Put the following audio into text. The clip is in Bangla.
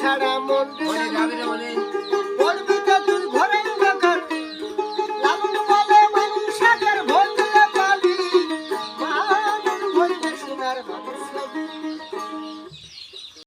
ছাড়া মন